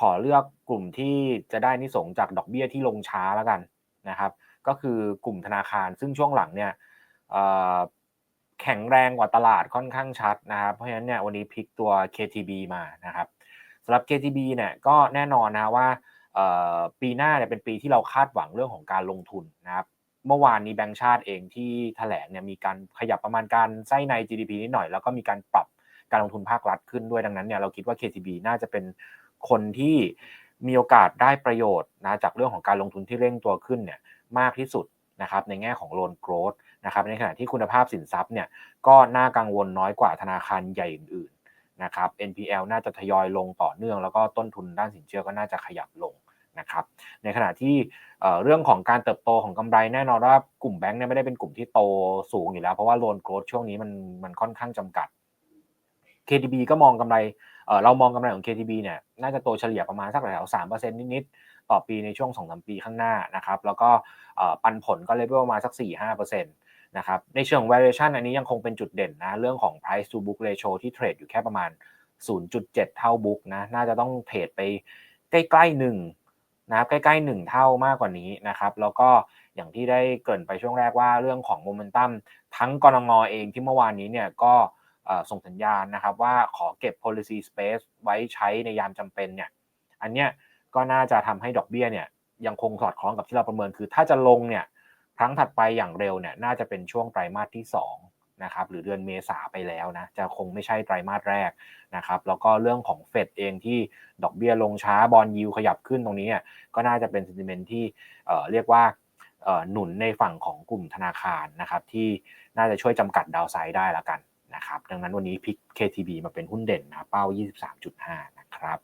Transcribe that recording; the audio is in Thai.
ขอเลือกกลุ่มที่จะได้นิสงจากดอกเบี้ยที่ลงช้าแล้วกันนะครับ ก็คือกลุ่มธนาคารซึ่งช่วงหลังเนี่ยแข็งแรงกว่าตลาดค่อนข้างชัดนะครับ เพราะฉะนั้นเนี่ยวันนี้พลิกตัว KTB มานะครับสำหรับ KTB เนี่ยก็แน่นอนนะว่าปีหน้าเนี่ยเป็นปีที่เราคาดหวังเรื่องของการลงทุนนะครับเมื่อวานนี้แบงก์ชาติเองที่แถลงเนี่ยมีการขยับประมาณการไส้ใน GDP นิดหน่อย แล้วก็มีการปรับการลงทุนภาครัฐขึ้นด้วยดังนั้นเนี่ยเราคิดว่า KTB น่าจะเป็น คนที่มีโอกาสได้ประโยชน์นะจากเรื่องของการลงทุนที่เร่งตัวขึ้นเนี่ยมากที่สุดนะครับในแง่ของโลนโกรดนะครับในขณะที่คุณภาพสินทรัพย์เนี่ยก็น่ากังวลน้อยกว่าธนาคารใหญ่อื่นๆนะครับ NPL น่าจะทยอยลงต่อเนื่อง แล้วก็ต้นทุนด้านสินเชื่อก็น่าจะขยับลงนะครับในขณะที่เรื่องของการเติบโตของกำไรแน่นอนว่ากลุ่มแบงค์เนี่ยไม่ได้เป็นกลุ่มที่โตสูงอยู่แล้ว เพราะว่าโลนโกรดช่วงนี้มันมันค่อนข้างจำกัด KTB ก็มองกำไร เรามองกำไรของ KTB เนี่ยน่าจะโตเฉลี่ยประมาณสักแถวสามเปอร์เซ็นต์นิดๆ ต่อปีในช่วงสองสามปีข้างหน้านะครับ แล้วก็ปันผลก็เลยประมาณสักสี่ห้าเปอร์เซ็นต์นะครับ ในเชิง valuation อันนี้ยังคงเป็นจุดเด่นนะ เรื่องของ price to book ratio ที่เทรดอยู่แค่ประมาณ 0.7 เท่า book นะ น่าจะต้องเทรดไปใกล้ๆหนึ่งนะครับใกล้ๆหนึ่งเท่ามากกว่านี้นะครับ แล้วก็อย่างที่ได้เกริ่นไปช่วงแรกว่าเรื่องของโมเมนตัมทั้งกรงงเองที่เมื่อวานนี้เนี่ยก็ ส่งสัญญาณนะครับ ว่าขอเก็บ policy space ไว้ใช้ในยามจำเป็นเนี่ยอันเนี้ยก็น่าจะทำให้ดอกเบี้ยเนี่ยยังคงสอดคล้องกับที่เราประเมินคือ ถ้าจะลงเนี่ยครั้งถัดไปอย่างเร็วเนี่ยน่าจะเป็นช่วงไตรมาสที่2นะครับหรือเดือนเมษาไปแล้วนะจะคงไม่ใช่ไตรมาสแรกนะครับแล้วก็เรื่องของเฟดเองที่ดอกเบี้ยลงช้าบอลยิวขยับขึ้นตรงนี้ก็น่าจะเป็นซนติเมนต์ที่เรียกว่าหนุนในฝั่งของกลุ่มธนาคารนะครับที่น่าจะช่วยจำกัดดาวไซด์ได้ละกัน นะครับ ดังนั้นวันนี้พิก KTB มาเป็นหุ้นเด่นนะ เป้า 23.5 นะครับ